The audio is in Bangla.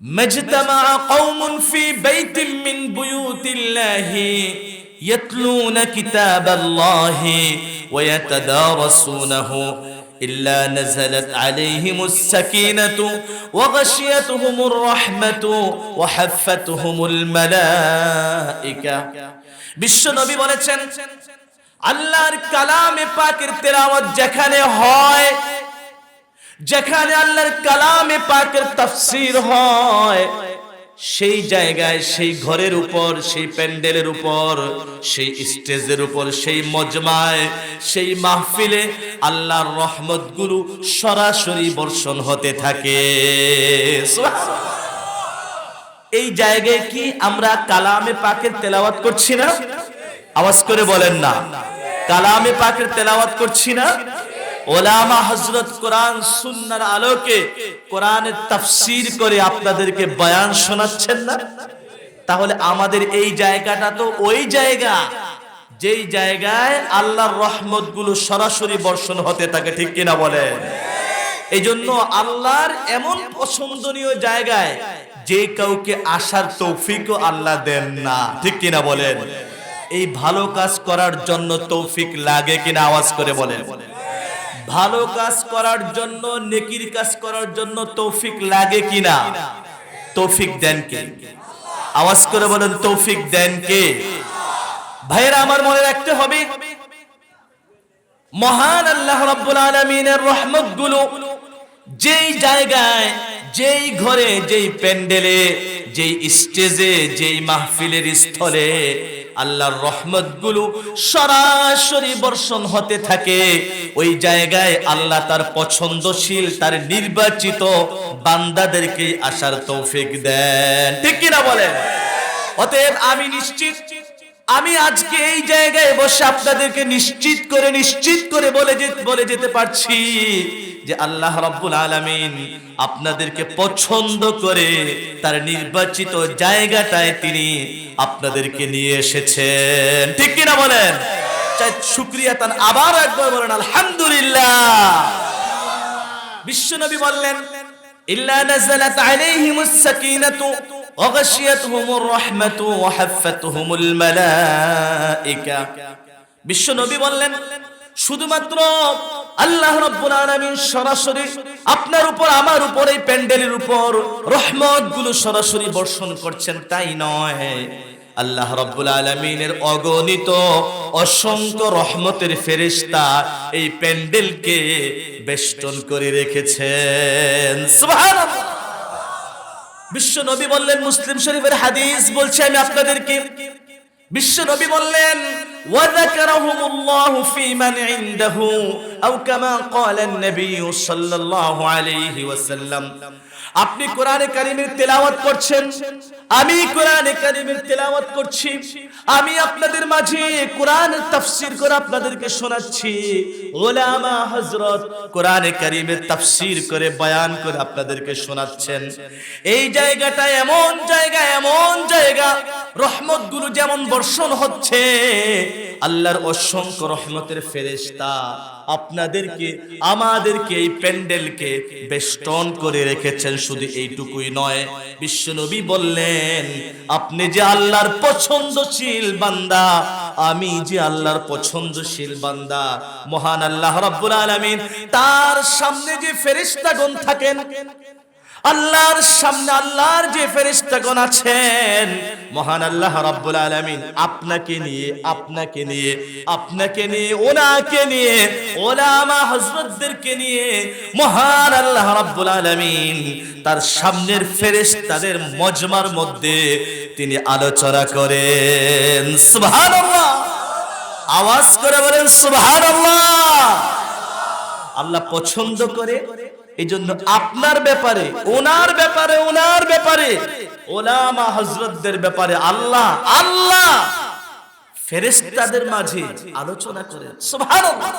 مجتمع قوم في بيت من بيوت الله يتلون كتاب الله ويتدارسونه إلا نزلت عليهم السكينة وغشيتهم الرحمة وحفتهم الملائكة বিশ্ব নবী বলেছেন আল্লাহর কালামে পাকের তেলাওয়াত যেখানে হয় যেখানে আল্লাহর কালামে পাকের তাফসীর হয়, সেই জায়গায়, সেই ঘরের উপর, সেই প্যান্ডেলের উপর, সেই স্টেজের উপর, সেই মজমায়, সেই মাহফিলে আল্লাহর রহমতগুলো সরাসরি বর্ষণ হতে থাকে। এই জায়গায় কি আমরা কালামে পাকের তেলাওয়াত করছি না? আওয়াজ করে বলেন না। কালামে পাকের তেলাওয়াত করছি না? ওলামা হজরত কোরআন সুন্নার আলোকে কোরআনের তাফসীর করে আপনাদেরকে বয়ান শোনাচ্ছেন না? তাহলে আমাদের এই জায়গাটা তো ওই জায়গা। যেই জায়গায় আল্লাহর রহমতগুলো সরাসরি বর্ষণ হতে থাকে, ঠিক কিনা বলেন? এই জন্য আল্লাহর এমন পছন্দনীয় জায়গায় যে কাউকে আসার তৌফিকও আল্লাহ দেন না, ঠিক কিনা বলেন? এই ভালো কাজ করার জন্য তৌফিক লাগে কিনা আওয়াজ করে বলেন। ভালো কাজ করার জন্য, নেকির কাজ করার জন্য তৌফিক লাগে কিনা? তৌফিক দেন কে? আওয়াজ করে বলেন, তৌফিক দেন কে? ভাইয়েরা, আমার মনে রাখতে হবে, মহান আল্লাহ রাব্বুল আলামিনের রহমতগুলো যেই জায়গায়, যেই ঘরে, যেই প্যান্ডেলে যেই স্টেজে, যেই মাহফিলের স্থলে আল্লাহর রহমতগুলো সরাসরি বর্ষণ হতে থাকে, ওই জায়গায় আল্লাহ তার পছন্দশীল, তার নির্বাচিত বান্দাদেরকে আসার তৌফিক দেন। ঠিক কিনা বলেন? অতএব আমি নিশ্চিত আমি আজকে এই জায়গায় বসে আপনাদেরকে নিশ্চিত করে নিশ্চিত করে বলে বলে যেতে পারছি যে আল্লাহ রাব্বুল আলামিন আপনাদেরকে পছন্দ করে তার নির্বাচিত জায়গাটায় তিনি আপনাদেরকে নিয়ে এসেছেন। ঠিক কিনা বলেন? চাই শুক্রিয়া তার আবার একবার বলেন, আলহামদুলিল্লাহ। বিশ্বনবী বললেন, ইল্লা নাযালাত আলাইহিমুস সাকিনাতু। وغشيتهم الرحمة وحفتهم الملائكة বিশ্ব নবী বললেন শুধুমাত্র আল্লাহ রাব্বুল আলামিন সরাসরি আপনার উপর আমার উপর এই প্যান্ডেলের উপর রহমত গুলো সরাসরি বর্ষণ করছেন তাই নয় আল্লাহ রাব্বুল আলামিনের অগণিত অসংখ্য রহমতের ফেরেশতা এই প্যান্ডেলকে বেষ্টন করে রেখেছেন সুবহানাল্লাহ বিশ্ব নবী বললেন মুসলিম শরীফের হাদিস বলছে আমি আপনাদেরকে বিশ্ব নবী বললেন আপনি কোরআনে কারিমের তেলাওয়াত করছেন, আমি কোরআনে কারিমের তেলাওয়াত করছি, আমি আপনাদের মাঝে কোরআন তাফসির করে আপনাদেরকে শোনাচ্ছি। ওলামা হজরত কোরআনে কারিমের তাফসির করে বয়ান করে আপনাদেরকে শোনাচ্ছেন। এই জায়গাটা এমন জায়গা এমন জায়গা রহমতগুলো যেমন বর্ষণ হচ্ছে, আল্লাহর অসংখ্য রহমতের ফেরেশতা আপনাদেরকে, আমাদেরকে এই প্যান্ডেলকে বেষ্টন করে রেখেছেন, শুধু এইটুকুই নয়। বিশ্বনবী বললেন, আপনি যে আল্লাহর পছন্দশীল বান্দা, আমি যে আল্লাহর পছন্দশীল বান্দা, মহান আল্লাহ রাব্বুল আলামিন, তার সামনে যে ফেরেশতাগণ থাকেন আল্লাহর সামনে আল্লাহর যে ফেরেশতাগণ আছেন, মহান আল্লাহ রাব্বুল আলামিন আপনাকে নিয়ে আপনাকে নিয়ে আপনাকে নিয়ে, ওনাকে নিয়ে, ওলামা হযরতদেরকে নিয়ে মহান আল্লাহ রাব্বুল আলামিন তার সামনের ফেরেশতাদের মজমার মধ্যে তিনি আলোচনা করেন। সুবহানাল্লাহ! আওয়াজ করে বলেন, সুবহানাল্লাহ! আল্লাহ পছন্দ করে এই জন্য আপনার ব্যাপারে, ওনার ব্যাপারে ওনার ব্যাপারে, ওলামা হজরতদের ব্যাপারে আল্লাহ আল্লাহ ফেরেস্তাদের মাঝে আলোচনা করে সুবহানাল্লাহ।